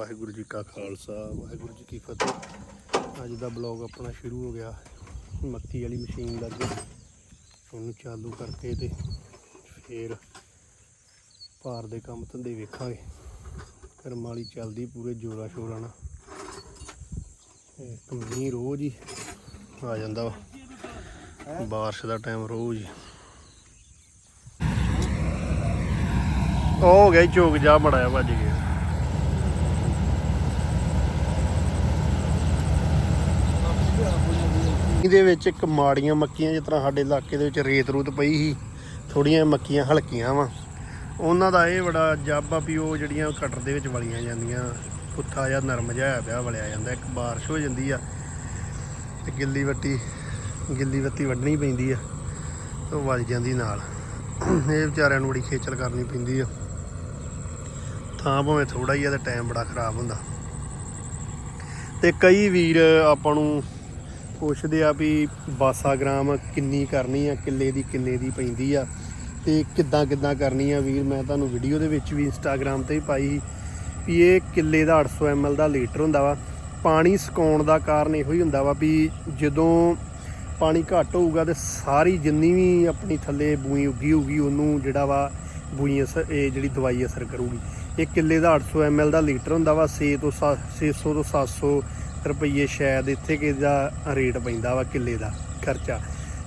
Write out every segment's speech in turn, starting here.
ਵਾਹਿਗੁਰੂ ਜੀ ਕਾ ਖਾਲਸਾ, ਵਾਹਿਗੁਰੂ ਜੀ ਕੀ ਫਤਿਹ। ਅੱਜ ਦਾ ਬਲੌਗ ਆਪਣਾ ਸ਼ੁਰੂ ਹੋ ਗਿਆ। ਮੱਕੀ ਵਾਲੀ ਮਸ਼ੀਨ ਲੱਗ ਗਈ। ਉਹਨੂੰ ਚਾਲੂ ਕਰਕੇ ਤੇ ਫੇਰ ਭਾਰ ਦੇ ਕੰਮ ਧੰਦੇ ਵੇਖਾਂਗੇ। ਕਰਮ ਵਾਲੀ ਚੱਲਦੀ ਪੂਰੇ ਜੋਰਾ ਸ਼ੋਰਾ ਨਾਲ। ਇੱਕ ਰੋਜ਼ ਹੀ ਆ ਜਾਂਦਾ ਵਾ। ਬਾਰਿਸ਼ ਦਾ ਟਾਈਮ ਰੋਜ਼ ਹੀ। ਉਹ ਹੋ ਗਿਆ ਈ ਝੋਕ ਜਾ ਮੜਾਇਆ ਵੱਜ ਗਿਆ। ਇਹਦੇ ਵਿੱਚ ਇੱਕ ਮਾੜੀਆਂ ਮੱਕੀਆਂ, ਜਿਸ ਤਰ੍ਹਾਂ ਸਾਡੇ ਇਲਾਕੇ ਦੇ ਵਿੱਚ ਰੇਤ ਰੂਤ ਪਈ ਸੀ ਥੋੜੀਆਂ ਮੱਕੀਆਂ ਹਲਕੀਆਂ ਵਾ। ਉਹਨਾਂ ਦਾ ਇਹ ਬੜਾ ਜੱਬ ਆ ਵੀ ਉਹ ਜਿਹੜੀਆਂ ਕਟਰ ਦੇ ਵਿੱਚ ਵਲੀਆਂ ਜਾਂਦੀਆਂ, ਪੁੱਠਾ ਜਾਂ ਨਰਮ ਜਿਹਾ ਹੋਇਆ ਪਿਆ, ਵਲਿਆ ਜਾਂਦਾ, ਇੱਕ ਬਾਰਿਸ਼ ਹੋ ਜਾਂਦੀ ਆ, ਤੇ ਗਿੱਲੀ ਵੱਟੀ, ਗਿੱਲੀ ਵੱਤੀ ਵੱਢਣੀ ਪੈਂਦੀ ਆ ਉਹ ਵੱਜ ਜਾਂਦੀ ਨਾਲ। ਇਹ ਵਿਚਾਰਿਆਂ ਨੂੰ ਬੜੀ ਖੇਚਲ ਕਰਨੀ ਪੈਂਦੀ ਆ। ਥਾਂ ਭਾਵੇਂ ਥੋੜਾ ਹੀ ਆ, ਤੇ ਟਾਈਮ ਬੜਾ ਖਰਾਬ ਹੁੰਦਾ। ਤੇ ਕਈ ਵੀਰ ਆਪਾਂ ਨੂੰ ਪੁੱਛਦੇ ਆ ਵੀ ਬਾਸਾ ਗ੍ਰਾਮ ਕਿੰਨੀ ਕਰਨੀ ਆ, ਕਿੱਲੇ ਦੀ ਕਿੰਨੇ ਦੀ ਪੈਂਦੀ ਆ ਤੇ ਕਿੱਦਾਂ ਕਿੱਦਾਂ ਕਰਨੀ ਆ ਵੀਰ, ਮੈਂ ਤੁਹਾਨੂੰ ਵੀਡੀਓ ਦੇ ਵਿੱਚ ਵੀ ਇੰਸਟਾਗ੍ਰam ਤੇ ਵੀ ਪਾਈ ਵੀ ਇਹ ਕਿੱਲੇ ਦਾ 800 ml ਦਾ ਲੀਟਰ ਹੁੰਦਾ ਵਾ। ਪਾਣੀ ਸੁਕਾਉਣ ਦਾ ਕਾਰਨ ਇਹੋ ਹੀ ਹੁੰਦਾ ਵਾ ਵੀ ਜਦੋਂ ਪਾਣੀ ਘੱਟ ਹੋਊਗਾ ਤੇ ਸਾਰੀ ਜਿੰਨੀ ਵੀ ਆਪਣੀ ਥੱਲੇ ਬੂਈ ਉੱਗੀ ਹੋਊਗੀ, ਉਹਨੂੰ ਜਿਹੜਾ ਵਾ ਬੂਈ ਅਸਰ, ਇਹ ਜਿਹੜੀ ਦਵਾਈ ਅਸਰ ਕਰੂਗੀ। ਇਹ ਕਿੱਲੇ ਦਾ 800 ml ਦਾ ਲੀਟਰ ਹੁੰਦਾ ਵਾ 6 ਤੋਂ 600 ਤੋਂ 700 ਰੁਪਏ ਸ਼ਾਇਦ ਇੱਥੇ ਕਿ ਦਾ ਰੇਟ ਪੈਂਦਾ ਵਾ ਕਿੱਲੇ ਦਾ ਖਰਚਾ।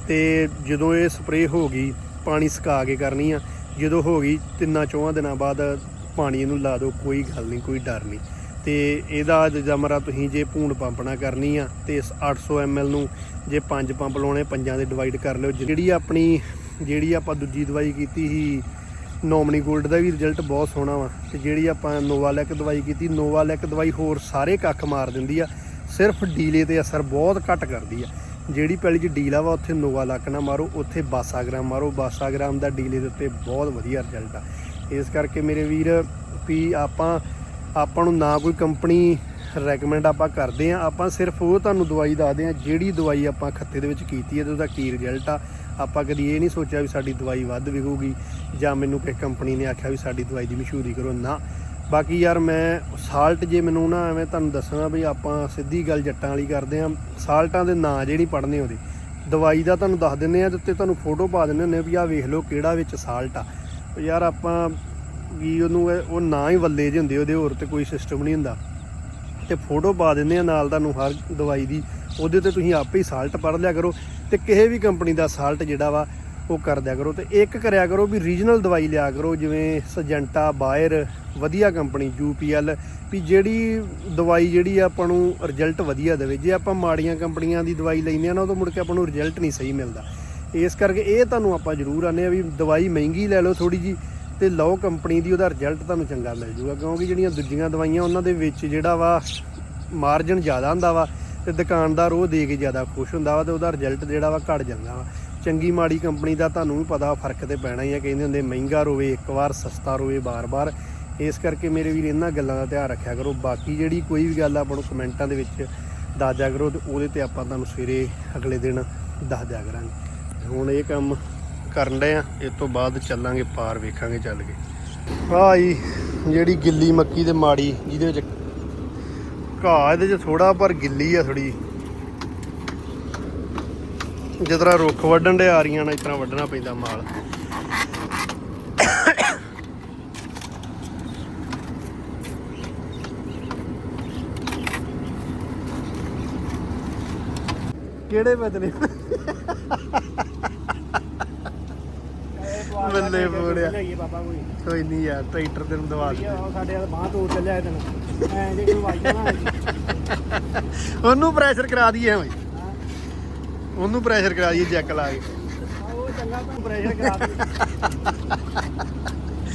ਤੇ ਜਦੋਂ ਇਹ ਸਪਰੇਅ ਹੋ ਗਈ, ਪਾਣੀ ਸੁਕਾ ਕੇ ਕਰਨੀ ਆ, ਜਦੋਂ ਹੋ ਗਈ ਤਿੰਨਾਂ ਚੌਹਾਂ ਦਿਨਾਂ ਬਾਅਦ ਪਾਣੀ ਇਹਨੂੰ ਲਾ ਦਿਓ, ਕੋਈ ਗੱਲ ਨਹੀਂ, ਕੋਈ ਡਰ ਨਹੀਂ। ਤੇ ਇਹਦਾ ਜਮਰਾ ਤੁਸੀਂ ਜੇ ਭੂਣ ਪੰਪ ਨਾ ਕਰਨੀ ਆ, ਤੇ ਇਸ 800 ml ਨੂੰ ਜੇ ਪੰਜ ਪੰਪ ਲਾਉਣੇ, ਪੰਜਾਂ ਦੇ ਡਿਵਾਈਡ ਕਰ ਲਿਓ। ਜਿਹੜੀ ਆਪਣੀ, ਜਿਹੜੀ ਆਪਾਂ ਦੂਜੀ ਦਵਾਈ ਕੀਤੀ ਸੀ, ਨੋਮਨੀ 골ਡ ਦਾ ਵੀ ਰਿਜ਼ਲਟ ਬਹੁਤ ਸੋਹਣਾ ਵਾ। ਤੇ ਜਿਹੜੀ ਆਪਾਂ ਨੋਵਾਲੈਕ ਦਵਾਈ ਕੀਤੀ, ਨੋਵਾਲੈਕ ਦਵਾਈ ਹੋਰ ਸਾਰੇ ਕੱਖ ਮਾਰ ਦਿੰਦੀ ਆ। ਸਿਰਫ ਡੀਲੇ ਤੇ ਅਸਰ ਬਹੁਤ ਘੱਟ ਕਰਦੀ ਆ। ਜਿਹੜੀ ਪਹਿਲੀ ਚ ਡੀਲਾ ਵਾ, ਉੱਥੇ ਨੋਵਾ ਲੱਕ ਨਾ ਮਾਰੋ, ਉੱਥੇ ਬਾਸਾਗ੍ਰਾਮ ਮਾਰੋ। ਬਾਸਾਗ੍ਰਾਮ ਦਾ ਡੀਲੇ ਦੇ ਉੱਤੇ ਬਹੁਤ ਵਧੀਆ ਰਿਜ਼ਲਟ ਆ। ਇਸ ਕਰਕੇ ਮੇਰੇ ਵੀਰ, ਵੀ ਆਪਾਂ ਆਪਾਂ ਨੂੰ ਨਾ ਕੋਈ ਕੰਪਨੀ ਰეკਮੈਂਡ ਆਪਾਂ ਕਰਦੇ ਆ। ਆਪਾਂ ਸਿਰਫ ਉਹ ਤੁਹਾਨੂੰ ਦਵਾਈ ਦੱਸਦੇ ਆ, ਜਿਹੜੀ ਦਵਾਈ ਆਪਾਂ ਖੱਤੇ ਦੇ ਵਿੱਚ ਕੀਤੀ ਹੈ ਤੇ ਉਹਦਾ ਕੀ ਰਿਜ਼ਲਟ ਆ। ਆਪਾਂ ਕਦੀ ਇਹ ਨਹੀਂ ਸੋਚਿਆ ਵੀ ਸਾਡੀ ਦਵਾਈ ਵੱਧ ਵਿਕੂਗੀ, ਜਾਂ ਮੈਨੂੰ ਕਿਸੇ ਕੰਪਨੀ ਨੇ ਆਖਿਆ ਵੀ ਸਾਡੀ ਦਵਾਈ ਦੀ ਮਸ਼ਹੂਰੀ ਕਰੋ। ਨਾ ਬਾਕੀ ਯਾਰ ਮੈਂ ਸਾਲਟ ਜੇ ਮੈਨੂੰ ਨਾ ਐਵੇਂ ਤੁਹਾਨੂੰ ਦੱਸਣਾ ਵੀ ਆਪਾਂ ਸਿੱਧੀ ਗੱਲ ਜੱਟਾਂ ਵਾਲੀ ਕਰਦੇ ਆ, ਸਾਲਟਾਂ ਦੇ ਨਾਂ ਜਿਹੜੀ ਨਹੀਂ ਪੜਨੇ ਉਹਦੇ। ਦਵਾਈ ਦਾ ਤੁਹਾਨੂੰ ਦੱਸ ਦਿੰਨੇ ਆ ਤੇ ਉੱਤੇ ਤੁਹਾਨੂੰ ਫੋਟੋ ਪਾ ਦਿੰਨੇ ਹੁੰਦੇ ਆ ਵੀ ਆਹ ਵੇਖ ਲਓ ਕਿਹੜਾ ਵਿੱਚ ਸਾਲਟ ਆ। ਯਾਰ ਆਪਾਂ ਵੀ ਉਹਨੂੰ ਉਹ ਨਾਂ ਹੀ ਵੱਲੇ ਜਿਹੇ ਹੁੰਦੇ ਉਹਦੇ ਹੋਰ ਤੇ ਕੋਈ ਸਿਸਟਮ ਨਹੀਂ ਹੁੰਦਾ। ਤੇ ਫੋਟੋ ਪਾ ਦਿੰਦੇ ਆ ਨਾਲ ਤੁਹਾਨੂੰ ਹਰ ਦਵਾਈ ਦੀ, ਉਹਦੇ ਤੇ ਤੁਸੀਂ ਆਪੇ ਹੀ ਸਾਲਟ ਪੜ ਲਿਆ ਕਰੋ। ਤੇ ਕਿਸੇ ਵੀ ਕੰਪਨੀ ਦਾ ਸਾਲਟ ਜਿਹੜਾ ਵਾ ਉਹ ਕਰ ਦਿਆ ਕਰੋ ਤੇ ਇੱਕ ਕਰਿਆ ਕਰੋ ਵੀ ਰੀਜਨਲ ਦਵਾਈ ਲਿਆ ਕਰੋ, ਜਿਵੇਂ ਸਜੈਂਟਾ ਬਾਇਰ ਵਧੀਆ ਕੰਪਨੀ ਯੂਪੀਐਲ ਵੀ ਜਿਹੜੀ ਦਵਾਈ ਜਿਹੜੀ ਆ ਆਪਾਂ ਨੂੰ ਰਿਜ਼ਲਟ ਵਧੀਆ ਦੇਵੇ। ਜੇ ਆਪਾਂ ਮਾੜੀਆਂ ਕੰਪਨੀਆਂ ਦੀ ਦਵਾਈ ਲੈਂਦੇ ਆ ਨਾ ਉਹ ਤੋਂ ਮੁੜ ਕੇ ਆਪਾਂ ਨੂੰ ਰਿਜ਼ਲਟ ਨਹੀਂ ਸਹੀ ਮਿਲਦਾ। ਇਸ ਕਰਕੇ ਇਹ ਤੁਹਾਨੂੰ ਆਪਾਂ ਜ਼ਰੂਰ ਆਨੇ ਆ ਵੀ ਦਵਾਈ ਮਹਿੰਗੀ ਲੈ ਲਓ ਥੋੜੀ ਜੀ ਤੇ ਲਓ ਕੰਪਨੀ ਦੀ, ਉਹਦਾ ਰਿਜ਼ਲਟ ਤੁਹਾਨੂੰ ਚੰਗਾ ਮਿਲ ਜੂਗਾ। ਕਿਉਂਕਿ ਜਿਹੜੀਆਂ ਦੂਜੀਆਂ ਦਵਾਈਆਂ ਉਹਨਾਂ ਦੇ ਵਿੱਚ ਜਿਹੜਾ ਵਾ ਮਾਰਜਨ ਜ਼ਿਆਦਾ ਹੁੰਦਾ ਵਾ ਤੇ ਦੁਕਾਨਦਾਰ ਉਹ ਦੇ ਕੇ ਜ਼ਿਆਦਾ ਖੁਸ਼ ਹੁੰਦਾ ਵਾ ਤੇ ਉਹਦਾ ਰਿਜ਼ਲਟ ਜਿਹੜਾ ਵਾ ਘਟ ਜਾਂਦਾ ਵਾ। ਚੰਗੀ ਮਾੜੀ ਕੰਪਨੀ ਦਾ ਤੁਹਾਨੂੰ ਵੀ ਪਤਾ ਫ਼ਰਕ ਤੇ ਪੈਣਾ ਹੀ ਆ। ਕਹਿੰਦੇ ਹੁੰਦੇ, ਮਹਿੰਗਾ ਰੋਵੇ, ਇੱਕ ਵਾਰ ਸਸਤਾ ਰੋਵੇ ਬਾਰ-ਬਾਰ। ਇਸ ਕਰਕੇ ਮੇਰੇ ਵੀਰ ਇਹਨਾਂ ਗੱਲਾਂ ਦਾ ਧਿਆਨ ਰੱਖਿਆ ਕਰੋ। ਬਾਕੀ ਜਿਹੜੀ ਕੋਈ ਵੀ ਗੱਲ ਆਪਾਂ ਨੂੰ ਕਮੈਂਟਾਂ ਦੇ ਵਿੱਚ ਦੱਸ ਦਿਆ ਕਰੋ ਤੇ ਉਹਦੇ ਤੇ ਆਪਾਂ ਤੁਹਾਨੂੰ ਸਵੇਰੇ ਅਗਲੇ ਦਿਨ ਦੱਸ ਦਿਆ ਕਰਾਂਗੇ ਹੁਣ ਇਹ ਕੰਮ ਕਰਨ ਡਏ ਆ। ਇਸ ਤੋਂ ਬਾਅਦ ਚੱਲਾਂਗੇ, ਪਾਰ ਵੇਖਾਂਗੇ ਚੱਲ ਕੇ। ਆਹ ਜੀ, ਜਿਹੜੀ ਗਿੱਲੀ ਮੱਕੀ ਤੇ ਮਾੜੀ, ਜਿਹਦੇ ਵਿੱਚ ਘਾਹ ਇਹਦੇ ਚ ਥੋੜਾ ਪਰ ਗਿੱਲੀ ਆ ਥੋੜੀ ਜਿਸ ਤਰ੍ਹਾਂ ਰੁੱਖ ਵੱਢਣ ਦੇ ਆ ਰਹੀਆਂ ਨਾ ਇਸ ਤਰ੍ਹਾਂ ਵੱਢਣਾ ਪੈਂਦਾ ਮਾਲ। ਕਿਹੜੇ ਬਦਲੇ? ਬੱਲੇ ਬੋੜਿਆ। ਕੋਈ। ਨਹੀਂ ਯਾਰ ਟਰੈਕਟਰ ਤੈਨੂੰ ਦਵਾ ਦੇ ਸਾਡੇ ਵਾਲ ਬਾਹ ਤੋੜ ਚੱਲਿਆ ਨਾਲ। ਐ ਜੇ ਕੋਈ ਵਾਜਦਾ ਨਾ ਉਹਨੂੰ ਪ੍ਰੈਸ਼ਰ ਕਰਾ ਦਈਏ ਐਵੇਂ। ਉਹਨੂੰ ਪ੍ਰੈਸ਼ਰ ਕਰਾ ਦਈਏ ਚੈੱਕ ਲਾ ਕੇ। ਉਹ ਚੰਗਾ ਤਾਂ ਪ੍ਰੈਸ਼ਰ ਕਰਾ ਦੇ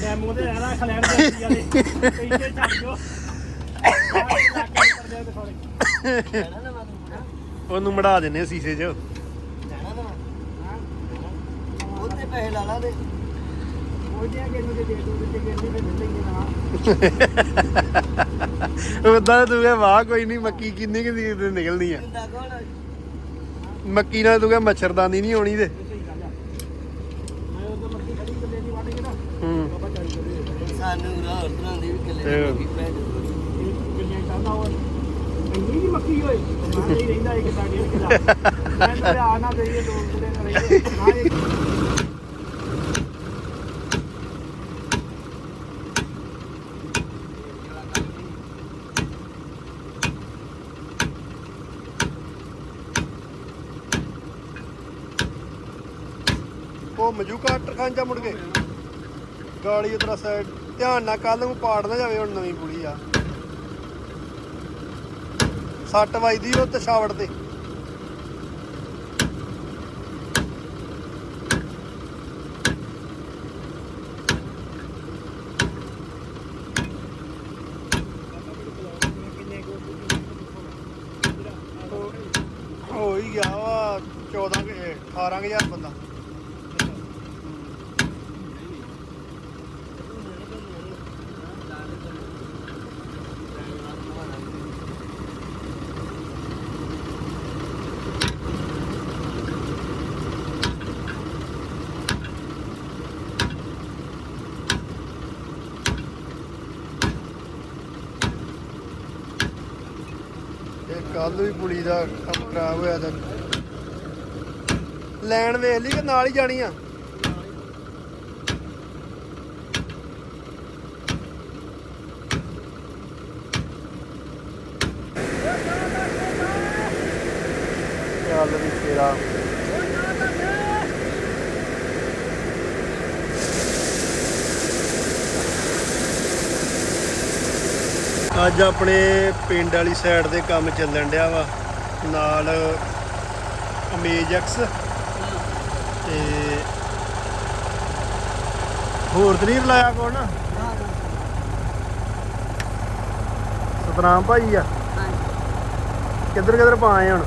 ਡੈਮੋ ਦੇ ਰਹਿਣਾ ਖਲੈਣ ਦੇ ਵਾਲੇ ਪੀਛੇ ਛੱਡ ਜੋ ਉਹਨੂੰ ਮੜਾ ਦਿੰਨੇ ਸੀਸੇ 'ਚ। ਉਹਦੇ ਪੈਸੇ ਲਾ ਲਾ ਦੇ। ਉਹਦੀਆਂ ਕਿੰਨੇ ਦੇ ਦੇ ਦੋ ਤੇ ਕਿੰਨੇ ਦੇ ਮਿਲਣਗੇ ਨਾ। ਉਦਾਂ ਤੂੰ ਕਹੇ ਵਾਹ ਕੋਈ ਨਹੀਂ ਮੱਕੀ ਕਿੰਨੀ ਕਿ ਦੀ ਨਿਕਲਣੀ ਆ। ਕਿੰਦਾ ਕੋਣ ਮੱਕੀ ਨਾਲ ਤੂੰ ਕਿਹਾ ਮੱਛਰਦਾਨੀ ਨਹੀਂ ਹੋਣੀ ਤੇ। ਮੱਕੀ ਪੈ ਕਿੱਲੇ ਚਾਹਦਾ ਹੋਰ ਇੰਨੀ ਦੀ ਇੱਕ ਸਾਡੀ ਮੈਂ ਤਾਂ ਆ ਨਾ ਦੇਈਏ ਦੋ ਕਿੱਲੇ ਨਾ ਨਾ ਇੱਕ ਮਜੂਕਾ ਟਰਖਾਂਚਾ ਮੁੜ ਕੇ। ਗਾਲੀ ਉਤਰਾ ਸਾਈਡ, ਧਿਆਨ ਨਾਲ ਕੱਲ ਨੂੰ ਪਾੜ ਨਾ ਜਾਵੇ ਹੁਣ ਨਵੀਂ ਪੁਲੀ ਆ। ਸੱਟ ਵੱਜਦੀ ਉਹ ਤਸ਼ਾਵੜ ਤੇ। ਹੋ ਗਿਆ ਵਾ 14 ਕੁ- ਹਜ਼ਾਰ ਬੰਦਾ। ਇਹ ਕੱਲ ਵੀ ਪੁਲੀ ਦਾ ਕੰਮ ਖਰਾਬ ਹੋਇਆ ਤਾਂ ਲੈਣ ਵੇਖ ਲਈ ਕਿ ਨਾਲ ਹੀ ਜਾਣੀ ਆ? ਚੱਲ ਵੀ ਤੇਰਾ ਅੱਜ ਆਪਣੇ ਪਿੰਡ ਵਾਲੀ ਸਾਈਡ ਦੇ ਕੰਮ ਚੱਲਣ ਡਿਆ ਵਾ। ਨਾਲ ਅਮੇਜ ਐਕਸ ਤੇ ਹੋਰ ਤੇ ਨਹੀਂ ਲਾਇਆ ਕੋਣ ਸਤਨਾਮ ਭਾਈ ਆ। ਕਿੱਧਰ ਕਿੱਧਰ ਪਾਏ ਹੁਣ?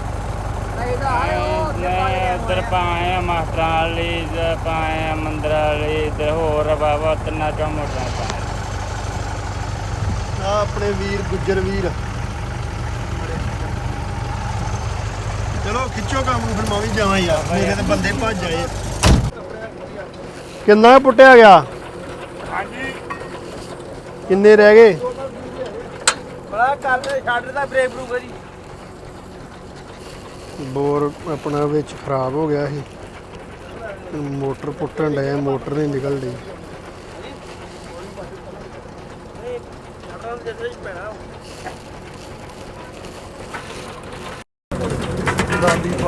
ਉਧਰ ਪਾਏ ਆ ਮਾਸਟਰਾਂ ਵਾਲੀ ਇੱਧਰ ਪਾਏ ਆ ਮੰਦਰ ਵਾਲੀ ਇੱਧਰ ਹੋਰ ਬਾਬਾ ਤਿੰਨਾਂ ਚੋਂ ਮੋਟਰਾਂ ਪਾਏ ਆ ਆਪਣੇ ਵੀਰ ਗੁੱਜਰ ਵੀਰ। ਚਲੋ ਖਿੱਚੋ ਕੰਮ ਨੂੰ ਫਿਰ ਮੈਂ ਵੀ ਜਾਵਾਂ ਯਾਰ ਮੇਰੇ ਤੇ ਬੰਦੇ ਭੱਜ ਆਏ ਕਿੰਨਾ ਪੁੱਟਿਆ ਗਿਆ? ਹਾਂਜੀ। ਕਿੰਨੇ ਰਹਿ ਗਏ? ਬੜਾ ਕਰਦੇ ਛੱਡ ਦਾ ਬ੍ਰੇਕ ਬਰੂ ਜੀ। ਬੋਰ ਆਪਣਾ ਵਿੱਚ ਖਰਾਬ ਹੋ ਗਿਆ ਸੀ। ਮੋਟਰ ਪੁੱਟਣ ਡਿਆ ਮੋਟਰ ਨਹੀਂ ਨਿਕਲ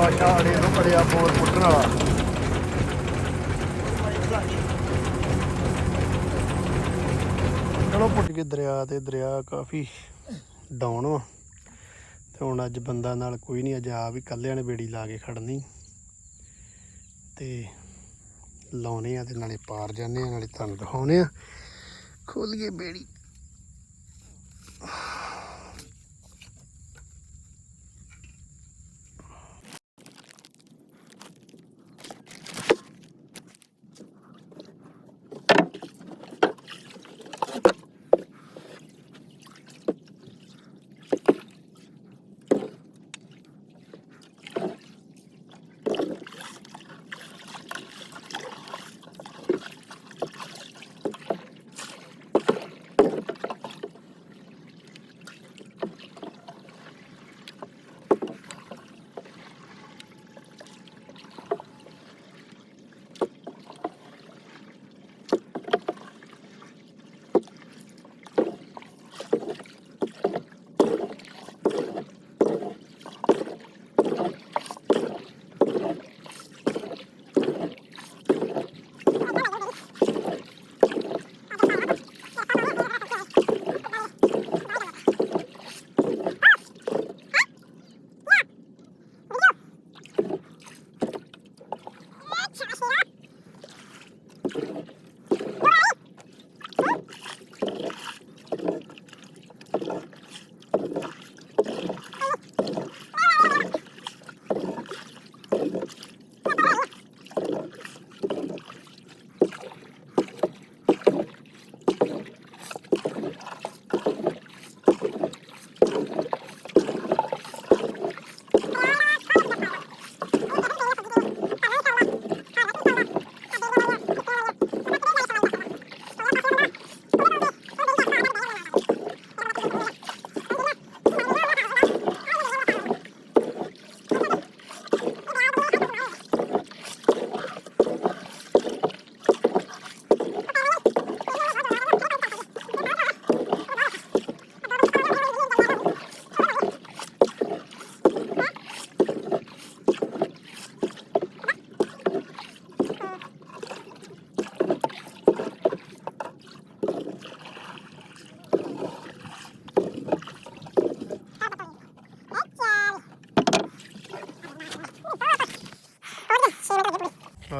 ਰਹੀ ਅੜੇ ਨੂੰ ਅੜਿਆ ਬੋਰ ਪੁੱਟਣ ਵਾਲਾ। ਚਲੋ ਪੁੱਟ ਕੇ ਦਰਿਆ ਤੇ ਦਰਿਆ ਕਾਫੀ ਡਾਊਨ ਵਾ। ਤੇ ਹੁਣ ਅੱਜ ਬੰਦਾ ਨਾਲ ਕੋਈ ਨਹੀਂ, ਅੱਜ ਆ ਵੀ ਕੱਲਿਆਂ ਨੇ ਬੇੜੀ ਲਾ ਕੇ ਖੜਨੀ। ਤੇ ਲਾਉਨੇ ਆ ਤੇ ਨਾਲੇ ਪਾਰ ਜਾਂਦੇ ਆ, ਨਾਲੇ ਤੁਹਾਨੂੰ ਦਿਖਾਉਨੇ ਆ। ਖੋਲੀਏ ਬੇੜੀ।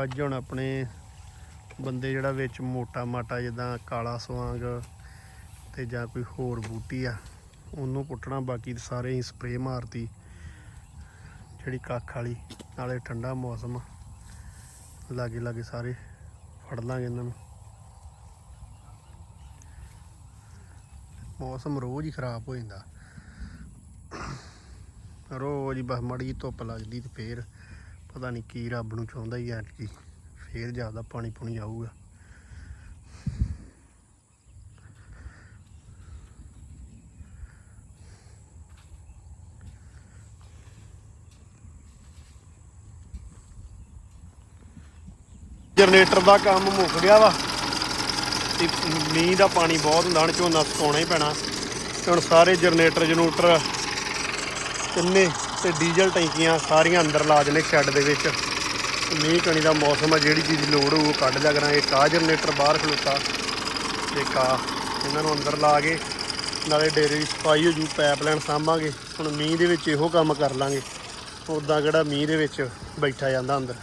ਅੱਜ ਹੁਣ ਆਪਣੇ ਬੰਦੇ ਜਿਹੜਾ ਵਿੱਚ ਮੋਟਾ ਮਾਟਾ ਜਿੱਦਾਂ ਕਾਲਾ ਸਵਾਂਗ ਤੇ ਜਾਂ ਕੋਈ ਹੋਰ ਬੂਟੀ ਆ, ਉਹਨੂੰ ਪੁੱਟਣਾ ਬਾਕੀ ਸਾਰੇ ਹੀ ਸਪਰੇਅ ਮਾਰਤੀ, ਜਿਹੜੀ ਕੱਖ ਵਾਲੀ, ਨਾਲੇ ਠੰਡਾ ਮੌਸਮ ਲਾਗੇ ਲਾਗੇ ਸਾਰੇ ਫੜ ਲਾਂਗੇ ਇਹਨਾਂ ਨੂੰ। ਮੌਸਮ ਰੋਜ਼ ਹੀ ਖਰਾਬ ਹੋ ਜਾਂਦਾ। ਰੋਜ਼ ਹੀ ਬਸ ਮੜੀ ਜਿਹੀ ਧੁੱਪ ਲੱਗਦੀ ਤੇ ਫੇਰ ਪਤਾ ਨਹੀਂ ਕੀ ਰੱਬ ਨੂੰ ਚਾਹੁੰਦਾ ਹੀ ਐਤਕੀ। ਫੇਰ ਜ਼ਿਆਦਾ ਪਾਣੀ ਪੁਣੀ ਆਊਗਾ ਜਨਰੇਟਰ ਦਾ ਕੰਮ ਮੁੱਕ ਗਿਆ ਵਾ। ਤੇ ਮੀਂਹ ਦਾ ਪਾਣੀ ਬਹੁਤ ਹੁੰਦਾ, ਹੁਣ ਝੋਨਾ ਸੁਕਾਉਣਾ ਹੀ ਪੈਣਾ। ਹੁਣ ਸਾਰੇ ਜਨਰੇਟਰ, ਜਨੂਟਰ ਤਿੰਨੇ ਤੇ ਡੀਜ਼ਲ ਟੈਂਕੀਆਂ ਸਾਰੀਆਂ ਅੰਦਰ ਲਾ ਦੇਣੇ ਸ਼ੈੱਡ ਦੇ ਵਿੱਚ। ਮੀਂਹ ਕਣੀ ਦਾ ਮੌਸਮ ਆ, ਜਿਹੜੀ ਚੀਜ਼ ਦੀ ਲੋੜ ਹੋਊ ਉਹ ਕੱਢ ਲਿਆ ਕਰਾਂਗੇ। ਇੱਕ ਜਨਰੇਟਰ ਬਾਹਰ ਖਲੋਤਾ ਤੇ ਇੱਕ ਇਹਨਾਂ ਨੂੰ ਅੰਦਰ ਲਾ ਕੇ, ਨਾਲੇ ਡੇਰੇ ਦੀ ਸਫ਼ਾਈ ਹੋ ਜੂ ਪਾਈਪਲਾਈਨ ਸਾਂਭਾਂਗੇ। ਹੁਣ ਮੀਂਹ ਦੇ ਵਿੱਚ ਇਹੋ ਕੰਮ ਕਰ ਲਾਂਗੇ। ਉਦਾਂ ਕਿਹੜਾ ਮੀਂਹ ਦੇ ਵਿੱਚ ਬੈਠਾ ਜਾਂਦਾ ਅੰਦਰ।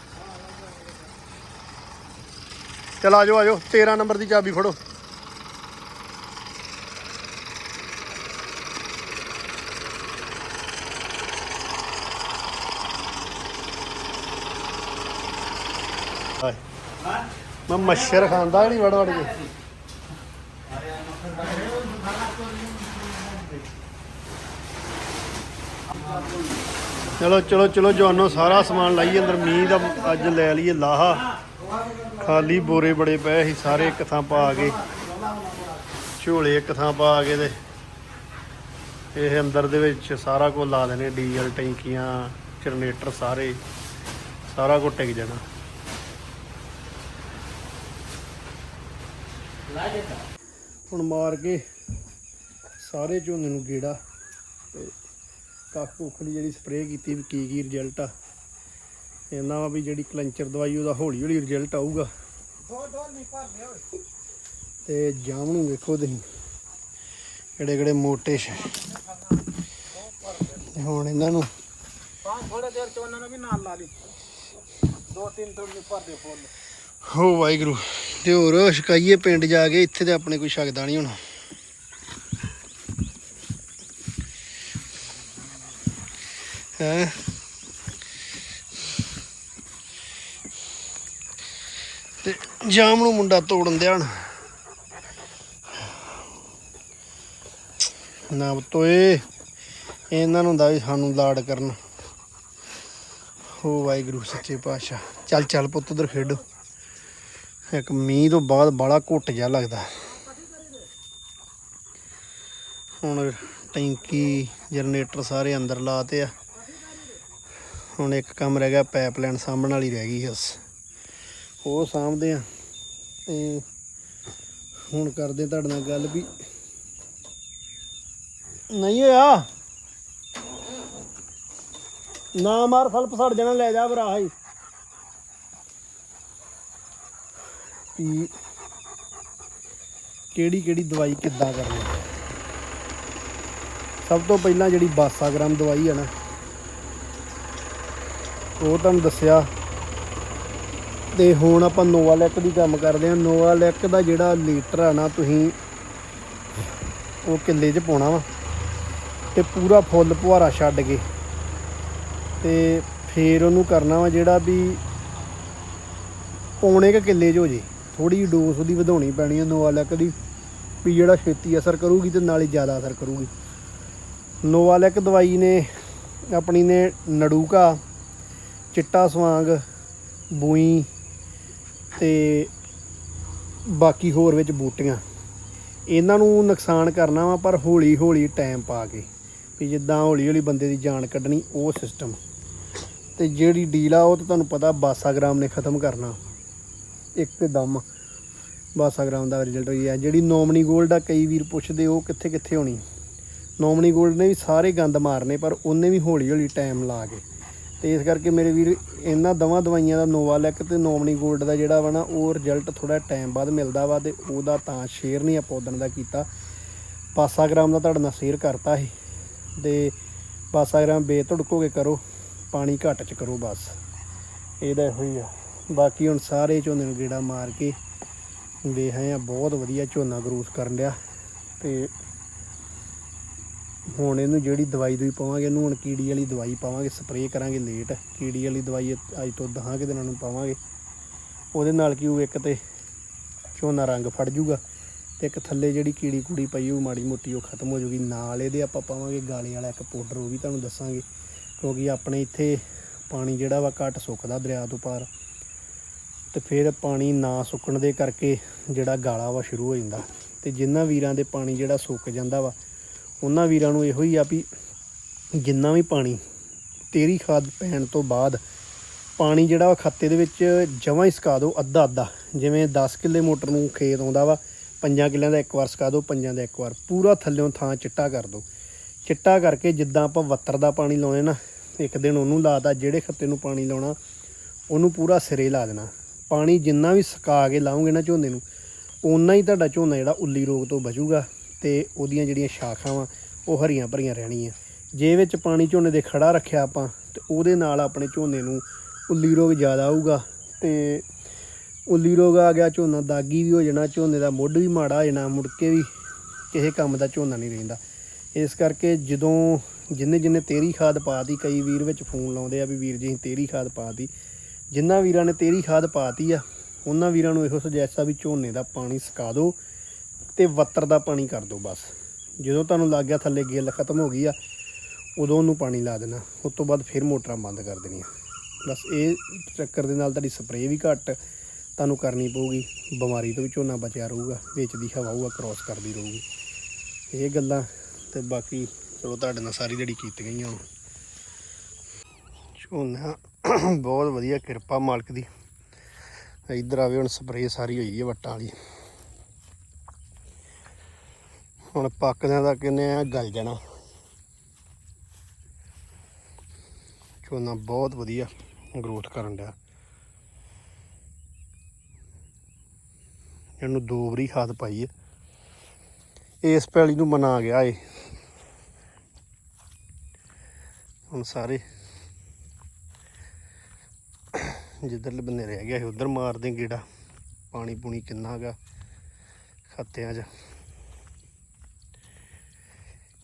ਚਲ ਆਜੋ ਆਜੋ 13 ਨੰਬਰ ਦੀ ਚਾਬੀ ਫੜੋ। ਮੈਂ ਮੱਛਰ ਖਾਂਦਾ ਨਹੀਂ, ਵੜ ਵੜ ਕੇ। ਚਲੋ ਚਲੋ ਚਲੋ, ਜਵਾਨੋ, ਸਾਰਾ ਸਮਾਨ ਲਾਈ ਅੰਦਰ। ਮੀਂਹ ਦਾ ਅੱਜ ਲੈ ਲਈਏ ਲਾਹਾ। ਖਾਲੀ ਬੋਰੇ ਬੜੇ ਪਏ ਸੀ, ਸਾਰੇ ਇੱਕ ਥਾਂ ਪਾ ਕੇ। ਝੋਲੇ ਇੱਕ ਥਾਂ ਪਾ ਕੇ ਤੇ ਇਹ ਅੰਦਰ ਦੇ ਵਿੱਚ ਸਾਰਾ ਕੁਝ ਲਾ ਦੇਣੇ, ਡੀਜ਼ਲ, ਟੈਂਕੀਆਂ, ਜਨਰੇਟਰ ਸਾਰੇ, ਸਾਰਾ ਕੁਝ ਟਿਕ ਜਾਣਾ। ਹੁਣ ਮਾਰ ਕੇ ਸਾਰੇ ਝੋਨੇ ਨੂੰ ਗੇੜਾ ਤੇ ਕੱਖ ਕੁੱਖ ਦੀ ਜਿਹੜੀ ਸਪਰੇਅ ਕੀਤੀ ਵੀ ਕੀ ਕੀ ਰਿਜ਼ਲਟ ਆ। ਇਹਨਾਂ ਵਾ ਵੀ ਜਿਹੜੀ ਕਲੰਚਰ ਦਵਾਈ ਉਹਦਾ ਹੌਲੀ ਹੌਲੀ ਰਿਜ਼ਲਟ ਆਊਗਾ। ਤੇ ਜਾਮ ਨੂੰ ਵੇਖੋ ਤੁਸੀਂ ਕਿਹੜੇ ਕਿਹੜੇ ਮੋਟੇ ਤੇ ਹੁਣ ਇਹਨਾਂ ਨੂੰ ਥੋੜੇ ਦੇਰ ਚ ਉਹਨਾਂ ਨੂੰ ਵੀ ਨਾਲ ਲਾ ਲਈ। ਦੋ ਤਿੰਨ ਥੋੜੀ ਭਰ ਦੇ ਫੁੱਲ। ਹੋ ਵਾਹਿਗੁਰੂ। ਤੇ ਹੋਰ ਸ਼ਿਕਾਈਏ ਪਿੰਡ ਜਾ ਕੇ, ਇੱਥੇ ਤੇ ਆਪਣੇ ਕੋਈ ਸ਼ੱਕਦਾ ਨਹੀਂ ਹੋਣਾ। ਹੈ? ਤੇ ਜਾਮ ਨੂੰ ਮੁੰਡਾ ਤੋੜਨ ਦਿਆ ਨਾ ਤੋਏ, ਇਹਨਾਂ ਨੂੰ ਹੁੰਦਾ ਵੀ ਸਾਨੂੰ ਲਾੜ ਕਰਨ। ਹੋ ਵਾਹਿਗੁਰੂ, ਸੱਚੇ ਪਾਤਸ਼ਾਹ। ਚੱਲ ਚੱਲ ਪੁੱਤ, ਉਧਰ ਖੇਡੋ। ਇੱਕ ਮੀਂਹ ਤੋਂ ਬਾਅਦ ਬੜਾ ਘੁੱਟ ਜਿਹਾ ਲੱਗਦਾ। ਹੁਣ ਟੈਂਕੀ, ਜਨਰੇਟਰ ਸਾਰੇ ਅੰਦਰ ਲਾਤੇ ਆ। ਹੁਣ ਇੱਕ ਕੰਮ ਰਹਿ ਗਿਆ, ਪਾਈਪਲਾਈਨ ਸਾਂਭਣ ਵਾਲੀ ਰਹਿ ਗਈ ਬਸ। ਉਹ ਸਾਂਭਦੇ ਆ। ਤੇ ਹੁਣ ਕਰਦੇ ਤੁਹਾਡੇ ਨਾਲ ਗੱਲ ਵੀ। ਨਹੀਂ ਹੋਇਆ। ਨਾ ਮਾਰ ਫਲਪ ਸੜ ਜਾਣਾ, ਲੈ ਜਾ ਭਰਾ ਹੀ ਵੀ ਕਿਹੜੀ ਕਿਹੜੀ ਦਵਾਈ ਕਿੱਦਾਂ ਕਰਨੀ ਸਭ ਤੋਂ ਪਹਿਲਾਂ ਜਿਹੜੀ ਬਾਸਾਗ੍ਰਾਮ ਦਵਾਈ ਹੈ ਨਾ, ਉਹ ਤੁਹਾਨੂੰ ਦੱਸਿਆ। ਤੇ ਹੁਣ ਆਪਾਂ ਨੋਵਾਲੈਕ ਦੀ ਕੰਮ ਕਰਦੇ ਹਾਂ। ਨੋਵਾਲੈਕ ਦਾ ਜਿਹੜਾ ਲੀਟਰ ਆ ਨਾ, ਤੁਸੀਂ ਉਹ ਕਿੱਲੇ 'ਚ ਪਾਉਣਾ ਵਾ ਤੇ ਪੂਰਾ ਫੁੱਲ ਪੁਹਾਰਾ ਛੱਡ ਕੇ ਤੇ ਫੇਰ ਉਹਨੂੰ ਕਰਨਾ ਵਾ ਜਿਹੜਾ ਵੀ ਪੌਣੇ ਕ ਕਿੱਲੇ 'ਚ ਹੋ ਜੇ। ਥੋੜੀ ਡੋਜ਼ ਉਹਦੀ ਵਧਾਉਣੀ ਪੈਣੀ ਹੈ ਨੋਵਾਲੈਕ ਦੀ, ਵੀ ਜਿਹੜਾ ਛੇਤੀ ਅਸਰ ਕਰੂਗੀ ਤੇ ਨਾਲ ਹੀ ਜ਼ਿਆਦਾ ਅਸਰ ਕਰੂਗੀ। ਨੋਵਾਲੈਕ ਦਵਾਈ ਨੇ ਆਪਣੀ ਨੇ ਨੜੂਕਾ, ਚਿੱਟਾ ਸਵਾਂਗ, ਬੂਈ ਤੇ ਬਾਕੀ ਹੋਰ ਵਿੱਚ ਬੂਟੀਆਂ। ਇਹਨਾਂ ਨੂੰ ਨੁਕਸਾਨ ਕਰਨਾ ਵਾ, ਪਰ ਹੌਲੀ ਹੌਲੀ ਟਾਈਮ ਪਾ ਕੇ, ਵੀ ਜਿੱਦਾਂ ਹੌਲੀ ਹੌਲੀ ਬੰਦੇ ਦੀ ਜਾਨ ਕੱਢਣੀ ਉਹ ਸਿਸਟਮ ਤੇ ਜਿਹੜੀ ਡੀਲ ਆ, ਉਹ ਤਾਂ ਤੁਹਾਨੂੰ ਪਤਾ ਬਾਸਾਗ੍ਰਾਮ ਨੇ ਖਤਮ ਕਰਨਾ। ਇੱਕ ਇੱਕਦਮ 12 ਗ੍ਰਾਮ ਦਾ ਰਿਜ਼ਲਟ ਹੋਈ ਹੈ। ਜਿਹੜੀ ਨੋਮਨੀ ਗੋਲਡ ਆ, ਕਈ ਵੀਰ ਪੁੱਛਦੇ, ਉਹ ਕਿੱਥੇ ਕਿੱਥੇ ਹੋਣੀ? ਨੋਮਨੀ ਗੋਲਡ ਨੇ ਵੀ ਸਾਰੇ ਗੰਦ ਮਾਰਨੇ, ਪਰ ਉਹਨੇ ਵੀ ਹੌਲੀ ਹੌਲੀ ਟਾਈਮ ਲਾ ਕੇ। ਤੇ ਇਸ ਕਰਕੇ ਮੇਰੇ ਵੀਰ, ਇਹਨਾਂ ਦਵਾਂ ਦਵਾਈਆਂ ਦਾ ਨੋਵਾ ਲੈ ਕੇ ਤੇ ਨੋਮਨੀ ਗੋਲਡ ਦਾ ਜਿਹੜਾ ਵਾ ਨਾ, ਉਹ ਰਿਜ਼ਲਟ ਥੋੜਾ ਟਾਈਮ ਬਾਅਦ ਮਿਲਦਾ ਵਾ ਤੇ ਉਹਦਾ ਤਾਂ ਸ਼ੇਅਰ ਨਹੀਂ ਆਪਾਂ ਉਦੋਂ ਦਾ ਕੀਤਾ। 5 ਗ੍ਰਾਮ ਦਾ ਤੁਹਾਡੇ ਨਾਲ ਸ਼ੇਅਰ ਕਰਤਾ ਸੀ। ਤੇ 5 ਗ੍ਰਾਮ ਬੇਤੜਕੋ ਕੇ ਕਰੋ, ਪਾਣੀ ਘੱਟ ਚ ਕਰੋ ਬਸ। ਇਹਦਾ ਇਹੋ ਹੀ ਆ। ਬਾਕੀ ਹੁਣ ਸਾਰੇ ਝੋਨੇ ਨੂੰ ਗੇੜਾ ਮਾਰ ਕੇ ਵੇਖ ਆਏ ਆ, ਬਹੁਤ ਵਧੀਆ ਝੋਨਾ ਗਰੋਥ ਕਰਨ ਡਿਆ ਤੇ ਹੁਣ ਇਹਨੂੰ ਜਿਹੜੀ ਦਵਾਈ ਦੂਈ ਪਾਵਾਂਗੇ, ਇਹਨੂੰ ਹੁਣ ਕੀੜੀ ਵਾਲੀ ਦਵਾਈ ਪਾਵਾਂਗੇ ਸਪਰੇਅ ਕਰਾਂਗੇ ਲੇਟ ਕੀੜੀ ਵਾਲੀ ਦਵਾਈ ਅੱਜ ਤੋਂ 10 ਕੁ ਦਿਨਾਂ ਨੂੰ ਪਾਵਾਂਗੇ। ਉਹਦੇ ਨਾਲ ਕੀ ਉਹ ਇੱਕ ਤੇ ਝੋਨਾ ਰੰਗ ਫੜ ਜੂਗਾ ਤੇ ਇੱਕ ਥੱਲੇ ਜਿਹੜੀ ਕੀੜੀ ਕੂੜੀ ਪਈ ਉਹ ਮਾੜੀ ਮੋਟੀ ਉਹ ਖਤਮ ਹੋ ਜੂਗੀ ਨਾਲ ਇਹਦੇ ਆਪਾਂ ਪਾਵਾਂਗੇ ਗਾਲੇ ਵਾਲਾ ਇੱਕ ਪਾਊਡਰ ਉਹ ਵੀ ਤੁਹਾਨੂੰ ਦੱਸਾਂਗੇ। ਕਿਉਂਕਿ ਆਪਣੇ ਇੱਥੇ ਪਾਣੀ ਜਿਹੜਾ ਵਾ ਘੱਟ ਸੁੱਕਦਾ ਦਰਿਆ ਤੋਂ ਪਾਰ। ਤੇ ਫਿਰ ਪਾਣੀ ਨਾ ਸੁੱਕਣ ਦੇ ਕਰਕੇ ਜਿਹੜਾ ਗਾਲਾ ਵਾ ਸ਼ੁਰੂ ਹੋ ਜਾਂਦਾ। ਤੇ ਜਿਨ੍ਹਾਂ ਵੀਰਾਂ ਦੇ ਪਾਣੀ ਜਿਹੜਾ ਸੁੱਕ ਜਾਂਦਾ ਵਾ, ਉਹਨਾਂ ਵੀਰਾਂ ਨੂੰ ਇਹੋ ਹੀ ਆ ਵੀ ਜਿੰਨਾ ਵੀ ਪਾਣੀ, ਤੇਰੀ ਖਾਦ ਪੈਣ ਤੋਂ ਬਾਅਦ ਪਾਣੀ ਜਿਹੜਾ ਵਾ ਖੱਤੇ ਦੇ ਵਿੱਚ ਜਮਾਂ ਹੀ ਸਕਾ ਦਿਓ ਅੱਧਾ ਅੱਧਾ। ਜਿਵੇਂ 10 ਕਿੱਲੇ ਮੋਟਰ ਨੂੰ ਖੇਤ ਆਉਂਦਾ ਵਾ, ਪੰਜਾਂ ਕਿੱਲਿਆਂ ਦਾ ਇੱਕ ਵਾਰ ਸਕਾ ਦਿਓ ਪੰਜਾਂ ਦਾ ਇੱਕ ਵਾਰ। ਪੂਰਾ ਥੱਲਿਓਂ ਥਾਂ ਚਿੱਟਾ ਕਰ ਦਿਓ ਚਿੱਟਾ ਕਰਕੇ ਜਿੱਦਾਂ ਆਪਾਂ ਵੱਤਰ ਦਾ ਪਾਣੀ ਲਾਉਣੇ ਨਾ, ਇੱਕ ਦਿਨ ਉਹਨੂੰ ਲਾਤਾ ਜਿਹੜੇ ਖੱਤੇ ਨੂੰ ਪਾਣੀ ਲਾਉਣਾ, ਉਹਨੂੰ ਪੂਰਾ ਸਿਰੇ ਲਾ ਦੇਣਾ। ਪਾਣੀ ਜਿੰਨਾ ਵੀ ਸੁਕਾ ਕੇ ਲਾਉਂਗੇ ਨਾ ਝੋਨੇ ਨੂੰ, ਓਨਾ ਹੀ ਤੁਹਾਡਾ ਝੋਨਾ ਜਿਹੜਾ ਉੱਲੀ ਰੋਗ ਤੋਂ ਬਚੂਗਾ ਤੇ ਉਹਦੀਆਂ ਜਿਹੜੀਆਂ ਸ਼ਾਖਾਂ ਵਾ ਉਹ ਹਰੀਆਂ ਭਰੀਆਂ ਰਹਿਣੀਆਂ। ਜੇ ਵਿੱਚ ਪਾਣੀ ਝੋਨੇ ਦੇ ਖੜਾ ਰੱਖਿਆ ਆਪਾਂ, ਤੇ ਉਹਦੇ ਨਾਲ ਆਪਣੇ ਝੋਨੇ ਨੂੰ ਉੱਲੀ ਰੋਗ ਜ਼ਿਆਦਾ ਆਊਗਾ ਤੇ ਉੱਲੀ ਰੋਗ ਆ ਗਿਆ, ਝੋਨਾ ਦਾਗੀ ਵੀ ਹੋ ਜਾਣਾ, ਝੋਨੇ ਦਾ ਮੁੱਢ ਵੀ ਮਾੜਾ ਹੋ ਜਾਣਾ, ਮੁੜ ਕੇ ਵੀ ਕਿਸੇ ਕੰਮ ਦਾ ਝੋਨਾ ਨਹੀਂ ਰਹਿੰਦਾ। ਇਸ ਕਰਕੇ ਜਦੋਂ ਜਿੰਨੇ ਜਿੰਨੇ ਤੇਰੀ ਖਾਦ ਪਾਤੀ ਕਈ ਵੀਰ ਵਿੱਚ ਫੋਨ ਲਾਉਂਦੇ ਆ ਵੀ ਵੀਰ ਜੀ ਤੇਰੀ ਖਾਦ ਪਾਤੀ ਜਿਨ੍ਹਾਂ ਵੀਰਾਂ ਨੇ ਤੇਰੀ ਖਾਦ ਪਾਤੀ ਆ, ਉਹਨਾਂ ਵੀਰਾਂ ਨੂੰ ਇਹੋ ਸੁਜੈਸਟ ਆ ਵੀ ਝੋਨੇ ਦਾ ਪਾਣੀ ਸੁਕਾ ਦਿਓ ਤੇ ਵੱਤਰ ਦਾ ਪਾਣੀ ਕਰ ਦਿਓ ਬਸ। ਜਦੋਂ ਤੁਹਾਨੂੰ ਲੱਗ ਗਿਆ ਥੱਲੇ ਗਿੱਲ ਖਤਮ ਹੋ ਗਈ ਆ, ਉਦੋਂ ਉਹਨੂੰ ਪਾਣੀ ਲਾ ਦੇਣਾ। ਉਸ ਤੋਂ ਬਾਅਦ ਫਿਰ ਮੋਟਰਾਂ ਬੰਦ ਕਰ ਦੇਣੀਆਂ। ਬਸ ਇਹ ਚੱਕਰ ਦੇ ਨਾਲ ਤੁਹਾਡੀ ਸਪਰੇਅ ਵੀ ਘੱਟ, ਤੁਹਾਨੂੰ ਕਰਨੀ ਪਊਗੀ। ਬਿਮਾਰੀ ਤੋਂ ਵੀ ਝੋਨਾ ਬਚਿਆ ਰਹੂਗਾ ਵਿੱਚ ਦੀ ਹਵਾ ਹੋਊਗਾ ਕ੍ਰੋਸ ਕਰਦੀ ਰਹੂਗੀ। ਇਹ ਗੱਲਾਂ ਤੇ ਬਾਕੀ ਚਲੋ ਤੁਹਾਡੇ ਨਾਲ ਸਾਰੀ ਜਿਹੜੀ ਕੀਤੀ ਗਈਆਂ। ਝੋਨਾ ਬਹੁਤ ਵਧੀਆ ਕਿਰਪਾ ਮਾਲਕ ਦੀ। ਇੱਧਰ ਆਵੇ ਹੁਣ ਸਪਰੇਅ ਸਾਰੀ ਹੋਈ ਹੈ ਵੱਟਾਂ ਵਾਲੀ। ਹੁਣ ਪੱਕਦਿਆਂ ਦਾ ਕਿੰਨੇ ਆ ਗਲ ਜਾਣਾ। ਝੋਨਾ ਬਹੁਤ ਵਧੀਆ ਗਰੋਥ ਕਰਨ ਡਿਆ। ਇਹਨੂੰ ਦੋ ਵਾਰੀ ਖਾਦ ਪਾਈ ਹੈ ਇਸ ਪੈਲੀ ਨੂੰ ਮਨਾ ਗਿਆ ਏ। ਹੁਣ ਸਾਰੇ ਜਿੱਧਰਲੇ ਬੰਨੇ ਰਹਿ ਗਿਆ ਸੀ, ਉਧਰ ਮਾਰਦੇ ਗੇੜਾ। ਪਾਣੀ ਪੂਣੀ ਕਿੰਨਾ ਹੈਗਾ ਖੱਤਿਆਂ 'ਚ।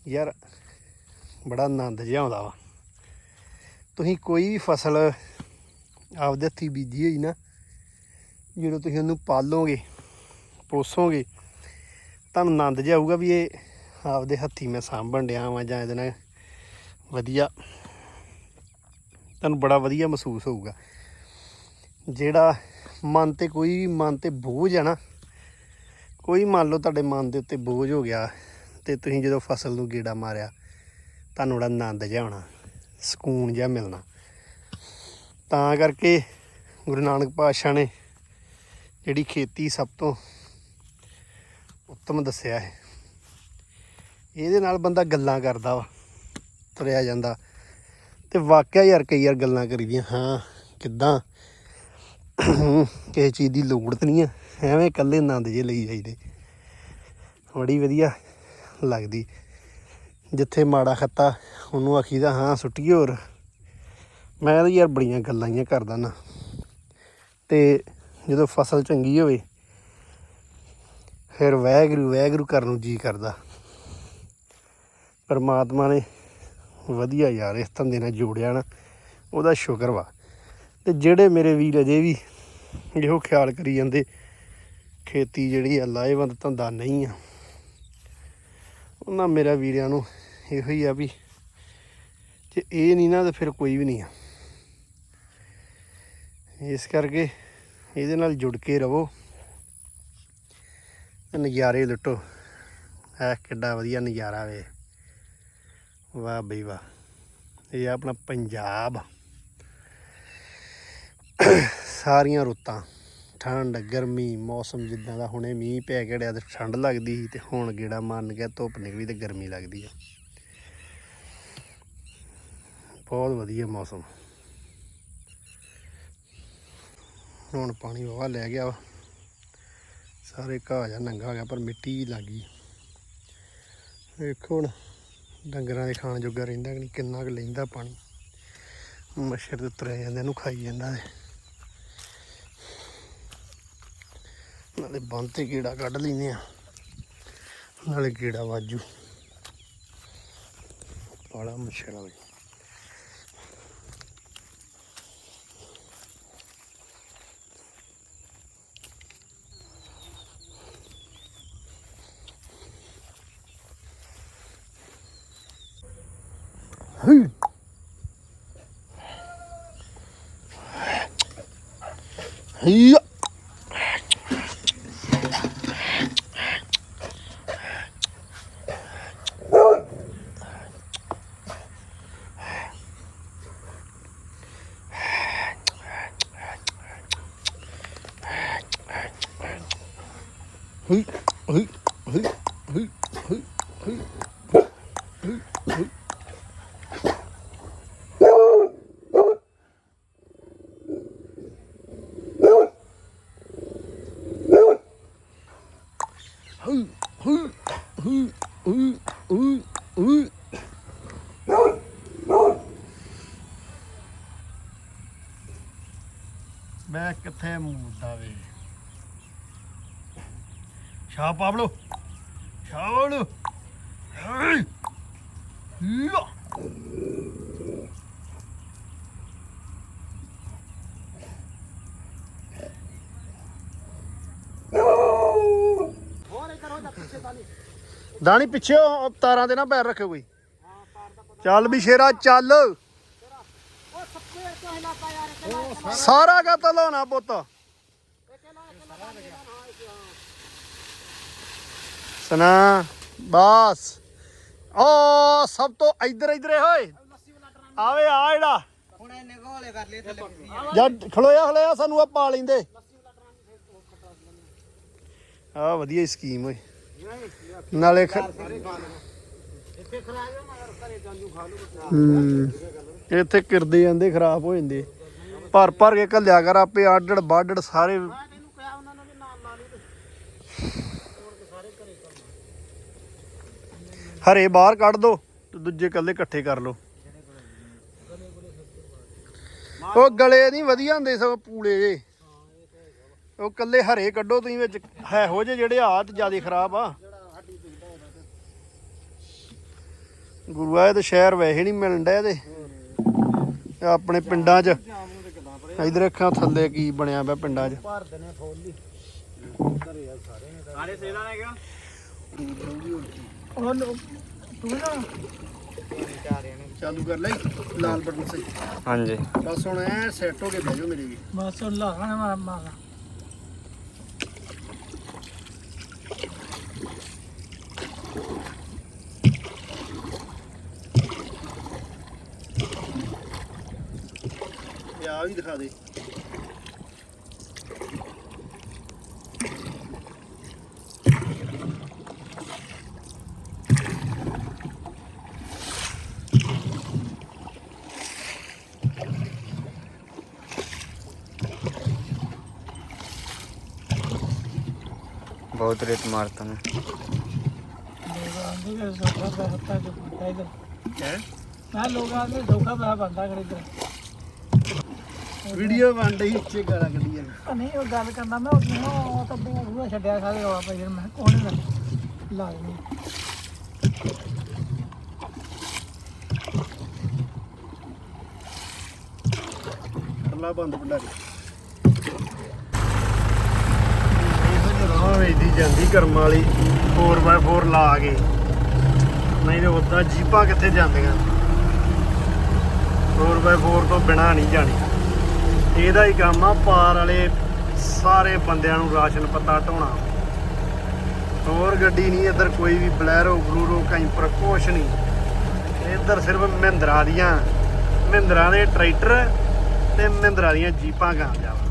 ਯਾਰ, ਬੜਾ ਆਨੰਦ ਜਿਹਾ ਆਉਂਦਾ ਵਾ। ਤੁਸੀਂ ਕੋਈ ਵੀ ਫਸਲ ਆਪਦੇ ਹੱਥੀਂ ਬੀਜੀ ਹੋਈ ਨਾ, ਜਦੋਂ ਤੁਸੀਂ ਉਹਨੂੰ ਪਾਲੋਗੇ, ਪੋਸੋਗੇ, ਤੁਹਾਨੂੰ ਆਨੰਦ ਜਿਹਾ ਆਊਗਾ ਵੀ ਇਹ ਆਪਦੇ ਹੱਥੀਂ ਮੈਂ ਸਾਂਭਣ ਡਿਆ ਵਾਂ ਜਾਂ ਇਹਦੇ ਨਾਲ ਵਧੀਆ, ਤੁਹਾਨੂੰ ਬੜਾ ਵਧੀਆ ਮਹਿਸੂਸ ਹੋਊਗਾ। ਜਿਹੜਾ ਮਨ ਤੇ ਕੋਈ ਮਨ ਤੇ ਬੋਝ ਹੈ ਨਾ, ਕੋਈ ਮੰਨ ਲਓ ਤੁਹਾਡੇ ਮਨ ਦੇ ਉੱਤੇ ਬੋਝ ਹੋ ਗਿਆ ਤੇ ਤੁਸੀਂ ਜਦੋਂ ਫਸਲ ਨੂੰ ਗੇੜਾ ਮਾਰਿਆ, ਤੁਹਾਨੂੰ ਬੜਾ ਆਨੰਦ ਜਿਹਾ ਆਉਣਾ, ਸਕੂਨ ਜਿਹਾ ਮਿਲਣਾ। ਤਾਂ ਕਰਕੇ ਗੁਰੂ ਨਾਨਕ ਪਾਤਸ਼ਾਹ ਨੇ ਜਿਹੜੀ ਖੇਤੀ ਸਭ ਤੋਂ ਉੱਤਮ ਦੱਸਿਆ ਹੈ। ਇਹਦੇ ਨਾਲ ਬੰਦਾ ਗੱਲਾਂ ਕਰਦਾ ਵਾ, ਤੁਰਿਆ ਜਾਂਦਾ ਤੇ ਵਾਕਿਆ ਯਾਰ ਕਈ ਯਾਰ ਗੱਲਾਂ ਕਰੀਦੀਆਂ, ਹਾਂ, ਕਿੱਦਾਂ? ਕਿਸੇ ਚੀਜ਼ ਦੀ ਲੋੜ ਤਾਂ ਨਹੀਂ ਆ। ਐਵੇਂ ਇਕੱਲੇ ਆਨੰਦ ਜੇ ਲਈ ਜਾਈਦੇ। ਬੜੀ ਵਧੀਆ ਲੱਗਦੀ। ਜਿੱਥੇ ਮਾੜਾ ਖੱਤਾ, ਉਹਨੂੰ ਆਖੀਦਾ, ਹਾਂ, ਸੁੱਟੀ ਹੋਰ। ਮੈਂ ਤਾਂ ਯਾਰ ਬੜੀਆਂ ਗੱਲਾਂ ਹੀ ਕਰਦਾ ਨਾ। ਤੇ ਜਦੋਂ ਫਸਲ ਚੰਗੀ ਹੋਵੇ, ਫਿਰ ਵੈਗਰੂ ਵੈਗਰੂ ਕਰਨ ਨੂੰ ਜੀ ਕਰਦਾ। ਪਰਮਾਤਮਾ ਨੇ ਵਧੀਆ ਯਾਰ ਇਸ ਧੰਦੇ ਨਾਲ ਜੋੜਿਆ ਨਾ, ਉਹਦਾ ਸ਼ੁਕਰ ਵਾ। ਤੇ ਜਿਹੜੇ ਮੇਰੇ ਵੀਰ ਅਜੇ ਵੀ ਇਹੋ ਖਿਆਲ ਕਰੀ ਜਾਂਦੇ, ਖੇਤੀ ਜਿਹੜੀ ਆ, ਲਾਹੇਵੰਦ ਧੰਦਾ ਨਹੀਂ ਆ। ਉਹਨਾਂ ਮੇਰਾ ਵੀਰਿਆਂ ਨੂੰ ਇਹੋ ਹੀ ਆ ਵੀ ਜੇ ਇਹ ਨਹੀਂ ਨਾ, ਤਾਂ ਫਿਰ ਕੋਈ ਵੀ ਨਹੀਂ ਆ। ਇਸ ਕਰਕੇ ਇਹਦੇ ਨਾਲ ਜੁੜ ਕੇ ਰਹੋ। ਨਜ਼ਾਰੇ ਲੁੱਟੋ। ਐ ਕਿੱਡਾ ਵਧੀਆ ਨਜ਼ਾਰਾ ਵੇ। ਵਾਹ ਬਈ ਵਾਹ। ਇਹ ਆ ਆਪਣਾ ਪੰਜਾਬ। ਸਾਰੀਆਂ ਰੁੱਤਾਂ, ਠੰਡ, ਗਰਮੀ, ਮੌਸਮ ਜਿੱਦਾਂ ਦਾ ਹੁਣੇ ਮੀਂਹ ਪੈ ਗਿਆ, ਤੇ ਠੰਡ ਲੱਗਦੀ ਸੀ ਤੇ ਹੁਣ ਗੇੜਾ ਮੰਨ ਗਿਆ, ਧੁੱਪ ਨਿਕਲੀ ਤੇ ਗਰਮੀ ਲੱਗਦੀ ਆ। ਬਹੁਤ ਵਧੀਆ ਮੌਸਮ। ਹੁਣ ਪਾਣੀ ਵਾਵਾ ਲੈ ਗਿਆ ਵਾ। ਸਾਰੇ ਘਾਹ ਜਾਂ ਨੰਗਾ ਹੋ ਗਿਆ, ਪਰ ਮਿੱਟੀ ਲੱਗ ਗਈ। ਵੇਖੋ ਹੁਣ, ਡੰਗਰਾਂ ਦੇ ਖਾਣ ਜੋਗਾ ਰਹਿੰਦਾ ਕਿ ਨਹੀਂ, ਕਿੰਨਾ ਕੁ ਲੈਂਦਾ ਪਾਣੀ। ਮੱਛਰ ਤੇ ਤੁਰਿਆ ਜਾਂਦੇ ਨੂੰ ਖਾਈ ਜਾਂਦਾ ਹੈ। ਨਾਲੇ ਬੰਦ ਤੇ ਕੀੜਾ ਕੱਢ ਲੈਨੇ ਆ ਨਾਲੇ ਕੀੜਾ ਵਾਜੂ। ਬੜਾ ਮੁਸ਼ਕਲ ਆ ਬਈ। ਕਿੱਥੇ ਮੁੱਦਾ ਵੇ? ਸ਼ਾ ਪਾਬਲੋ ਸ਼ਾ ਪਾਬਲੋ ਹਈ ਦਾਣੀ ਪਿੱਛੇ ਉਹ ਤਾਰਾਂ ਦੇ ਨਾ ਪੈਰ ਰੱਖਿਓ ਕੋਈ ਚੱਲ ਵੀ ਸ਼ੇਰਾ, ਚੱਲ ਉਹ ਸੱਪੇ ਤੋਂ ਹਿਲਾਤਾ ਯਾਰ ਇਹ ਸਾਰਾ ਕਤਲ ਹੋਣਾ ਪੁੱਤ। ਸੁਣਾ, ਬਸ। ਓ, ਸਭ ਤੋਂ ਇਧਰ ਇਧਰੇ ਹੋਏ ਆਵੇ, ਆ ਜਿਹੜਾ। ਹੁਣ ਇਹਨੇ ਗੋਲੇ ਕਰ ਲਏ ਥੱਲੇ ਜਦ ਖਲੋਇਆ ਖਲੋਇਆ ਸਾਨੂੰ ਆ ਪਾ ਲੈਂਦੇ। ਆ ਵਧੀਆ ਸਕੀਮ ਓਏ। ਨਾਲੇ ਖ- ਇੱਥੇ ਖਰਾ ਜਾ ਮਗਰ ਘਰੇ ਚਾਂਜੂ ਖਾ ਲੂ ਇੱਥੇ ਕਿਰਦੇ ਜਾਂਦੇ, ਖਰਾਬ ਹੋ ਜਾਂਦੇ। ਭਰ ਭਰ ਕੇ ਘੱਲਿਆ ਕਰ ਆਪੇ, ਆਡੜ ਬਾਡੜ ਸਾਰੇ। ਤੈਨੂੰ ਕਿਹਾ ਉਹਨਾਂ ਨੂੰ ਵੀ ਨਾਲ ਲਾ ਲਈ ਤੇ ਹਰੇ ਬਾਹਰ ਕੱਢ ਦੋ, ਤੇ ਦੂਜੇ ਕੱਲੇ ਇਕੱਠੇ ਕਰ ਲਓ। ਉਹ ਗਲੇ ਨਹੀਂ ਵਧੀਆ ਹੁੰਦੇ ਸਗੋਂ ਪੂਲੇ ਜੇ। ਉਹ ਕੱਲੇ ਹਰੇ ਕੱਢੋ, ਤੁਸੀਂ ਵਿੱਚ ਹੈ ਹੋ ਜੇ ਜਿਹੜੇ ਆਤ ਜ਼ਿਆਦਾ ਖਰਾਬ ਆ। ਗੁਰੂਆ ਇਹ ਤੇ ਸ਼ਹਿਰ ਵੈਸੇ ਨਹੀਂ ਮਿਲਣ ਡਿਆ ਤੇ ਆਪਣੇ ਪਿੰਡਾਂ 'ਚ ਇਧਰ ਅੱਖਾਂ ਥੱਲੇ ਕੀ ਬਣਿਆ ਪਿਆ ਪਿੰਡਾਂ 'ਚ? ਭਰ ਦਨੇ ਫੋਲੀ ਘਰੇ ਆ। ਸਾਰੇ ਨੇ ਸਾਰੇ ਸੇਲਾ ਨੇ ਕਿਹਾ ਉਹ ਤੂੰ ਨਾ ਚਾਰਿਆਂ ਨੇ ਚਾਲੂ ਕਰ ਲਈ ਲਾਲ ਬਟਨ ਸਹੀ। ਹਾਂਜੀ। ਬਸ ਹੁਣ ਐ ਸੈੱਟ ਹੋ ਕੇ ਬਹਿ ਜਾਓ ਮੇਰੇ ਵੀ। ਬਸ ਉਹ ਲਾਣਾ ਮਾਰਾ ਮਾਰਾ ਵੀ ਦਿਖਾ ਦੇ बहुत रेत मारता मैं लोग धोखा बड़ा बनता ਵੀਡੀਓ ਬਣ ਰਹੀ ਉੱਚੇ ਗਾਲਾਂ ਕੱਢੀਆਂ। ਨਹੀਂ ਉਹ ਗੱਲ ਕਰਦਾ ਮੈਂ ਉਹ ਤਾਂ ਬੂਆ ਛੱਡਿਆ ਸਾਰੇ ਰੌਲਾ ਪਈ ਮੈਂ ਕੋਣ ਨਹੀਂ ਅੱਲਾ ਬੰਦ ਭੰਡਾਰੀ। ਜਿਹੀ ਵੇਚਦੀ ਜਾਂਦੀ ਕਰਮ ਵਾਲੀ 4x4 ਲਾ ਕੇ। ਨਹੀਂ ਤੇ ਉਦਾਂ ਜੀਪਾਂ ਕਿੱਥੇ ਜਾਂਦੀਆਂ? 4x4 ਤੋਂ ਬਿਨਾ ਨਹੀਂ ਜਾਣੀ। ਇਹਦਾ ਹੀ ਕੰਮ ਆ, ਪਾਰ ਵਾਲੇ ਸਾਰੇ ਬੰਦਿਆਂ ਨੂੰ ਰਾਸ਼ਨ ਪੱਤਾ ਢੋਣਾ ਹੋਰ ਗੱਡੀ ਨਹੀਂ, ਇੱਧਰ ਕੋਈ ਵੀ ਬਲੈਰੋ, ਬਲੂਰੋ, ਕੈਂਪਰ, ਕੁਛ ਨਹੀਂ। ਇੱਧਰ ਸਿਰਫ ਮਹਿੰਦਰਾ ਦੀਆਂ, ਮਹਿੰਦਰਾ ਦੇ ਟਰੈਕਟਰ ਤੇ ਮਹਿੰਦਰਾ ਦੀਆਂ ਜੀਪਾਂ ਕਾਮਯਾਬ